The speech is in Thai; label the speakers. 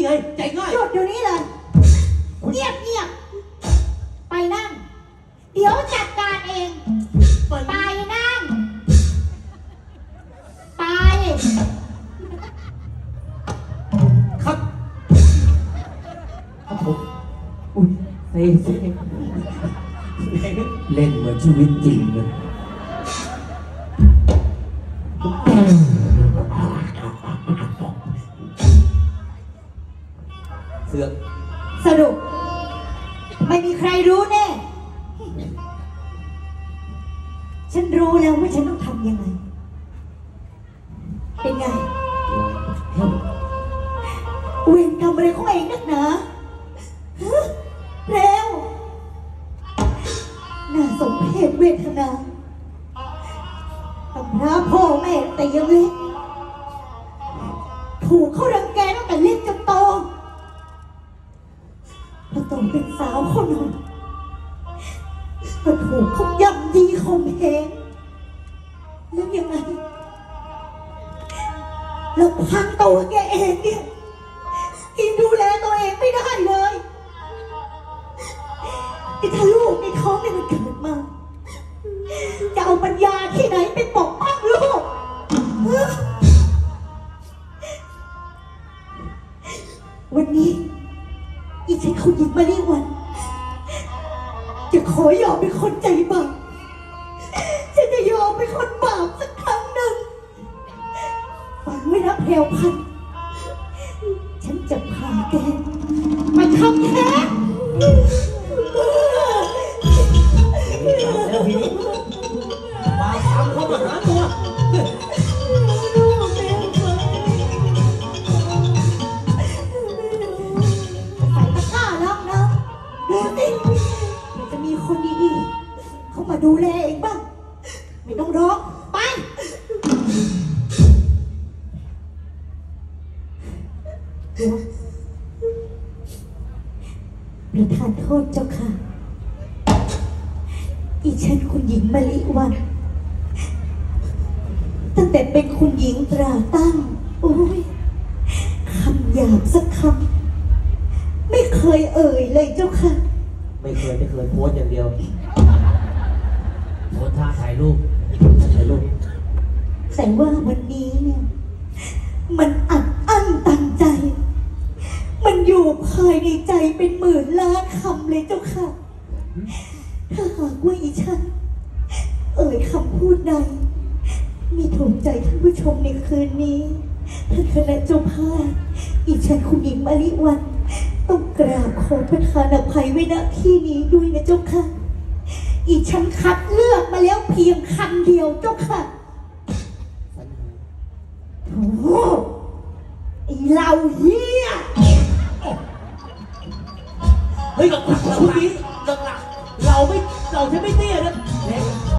Speaker 1: นี่ไง ใจง่าย
Speaker 2: หยุดเดี๋ยวนี้เลย เงียบเงียบไปนั่ง เดี๋ยวจัดการเอง
Speaker 1: ไป
Speaker 2: ไปนั่ง ไป
Speaker 1: ครับ
Speaker 3: ครับผมอุ้ยเซ่เซ่
Speaker 1: แรงนะ
Speaker 3: เล่นเหมือนชีวิตจริงเลย
Speaker 1: ส
Speaker 2: รุป ไม่มีใครรู้แน่ ฉันรู้แล้วว่าฉันต้องทำยังไง เป็นไง เวรกรรมอะไรของเองนักหนาะเร็ว น่าสมเพชเวทนาตำราพ่อแม่แต่ยังเล็ก เป็นสานหนึ่งก็ถูกเขาย่ำยีข่มเหงแล้วยังไงแล้วพังตัวแกเองเนี่ยกินดูแลตัวเองไม่ได้เลยไอ้ถ้าลูกในท้องเนี่ยมันเกิดมาจะเอาปัญญาที่ไหนไปปกป้องลูกวันนี้อีฉันเขาหยิบมาลีวัน จะขอยอมเป็นคนใจบาปฉันจะยอมเป็นคนบาปสักครั้งหนึ่งฟังไว้นะแพรวพันธุ์ฉันจะพาแกมาทำแท้ง
Speaker 1: แล้วทีนี้มาทำเข้ามาหาตัว
Speaker 2: ดูแลเองบ้าง ไม่ต้องร้อง ไป ประทานโทษเจ้าค่ะ อีฉันคุณหญิงมะลิวัน ตั้งแต่เป็นคุณหญิงตราตั้ง โอ้ยคำหยาบสักคำ ไม่เคยเอ่ยเลยเจ้าค่ะ
Speaker 1: ไม่เคยไม่เคยโพสต์อย่างเดียว
Speaker 3: โพสท่าถ่ายรูป
Speaker 1: ถ่ายรูป
Speaker 2: แต่ว่าวันนี้เนี่ย มันอัดอั้นตันใจ มันอยู่ภายในใจเป็นหมื่นล้านคำเลยเจ้าค่ะ ถ้าหากว่าอีฉัน เอ่ยคำพูดใดมีถูกใจท่านผู้ชมในคืนนี้ท่านคณะเจ้าภาพอีฉันคุณหญิงมาริวัน ต้องกราบขอประทานอภัยไว้ณที่นี้ด้วยนะเจ้าค่ะ อีฉันคัดเลือกมาแล้วเพียงคันเดียวเจ้าค่ะโอ้โหไอเราเฮีย
Speaker 1: เฮ้ยกับคุณนี้หลักๆเราไม่เราใช้ไม่เตี้ยนะเล็ก